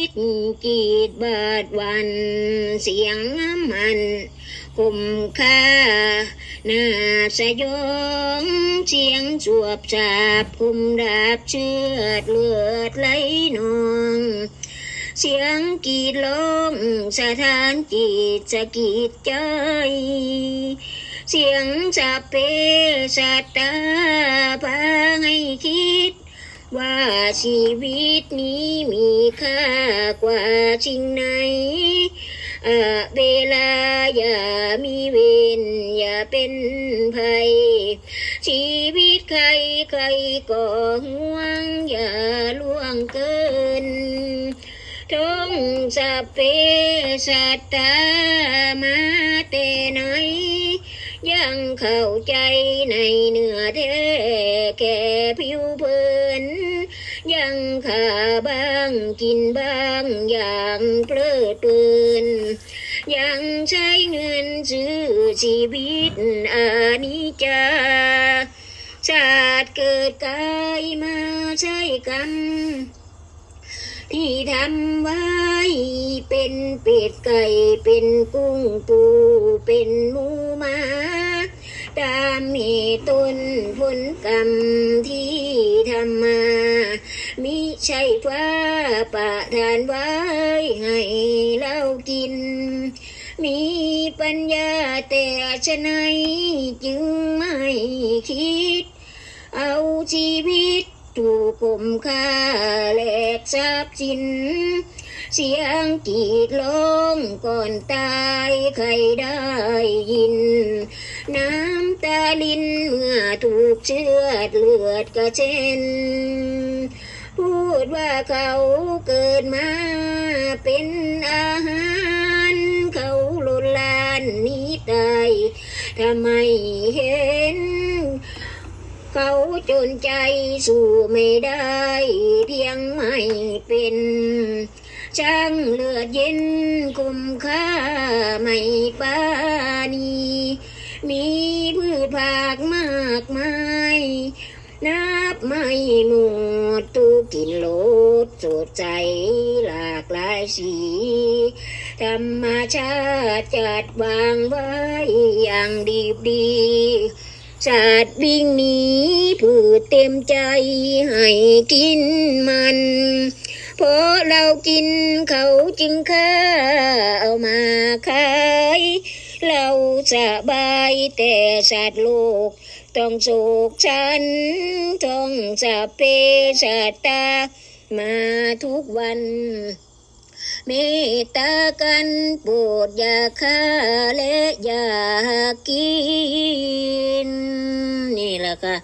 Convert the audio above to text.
คิดกีดบาดวันเสียงมันคุ้มค่าน่าสยองเสียงจวบจาบคุมดาบเชือดเลือดไหลนองเสียงกีดร้องสถานกีดสะกีดใจ เสียงจะเปสัตตาพาให้คิด ว่าชีวิตนี้มีค่า กว่าสิ่งไหนเวลาอย่ามีเวรอย่าเป็นภัย ชีวิตใครใครก็ห่วง อย่าล่วงเกินทงสเพสัตตามาแต่ไหนยังเข้าใจในเนื้อแท้แกินบ้างอย่างเพลิดเพลิน ยังใช้เงินซื้อชีวิตอานิจจาชาติเกิดกายมาใช้กรรมที่ทำไว้เป็นเป็ดไก่เป็นกุ้งปูเป็นหมูมาตามเหตุต้นผลกรรมที่ทำมา ใช่ฟ้าประทานไว้ให้เรากิน มีปัญญาแต่ชะไหนจึงไม่คิด เอาชีวิตถูกข่มฆ่าแหลกทรัพย์สิน เสียงกรีดร้องก่อนตายใครได้ยิน น้ำตาลินเมื่อถูกเชือดเลือดกระเช็น พูดว่าเขาเกิดมาเป็นอาหาร เขาลุนลานหนี้ตายทำไมเห็น เขาจนใจสู้ไม่ได้ เพียงไม่เป็นช่างเลือดเย็นคุ้มค่าไม่ปานีมีพืชผักมากมายนับ ไม่หมดตูกินโลดสดใจหลากหลายสี ธรรมชาติจัดวางไว้อย่างดีดีสัตว์วิ่งหนีพืชเต็มใจให้กินมัน เพราะเรากินเขาจึงค่าเอามาขายเรา สบายแต่สัตว์ลูก ต้องสุกฉันต้องจะเปสัตตา มาทุกวันเมตตากันโปรดอย่าฆ่าและอย่ากิน นี่แหละค่ะ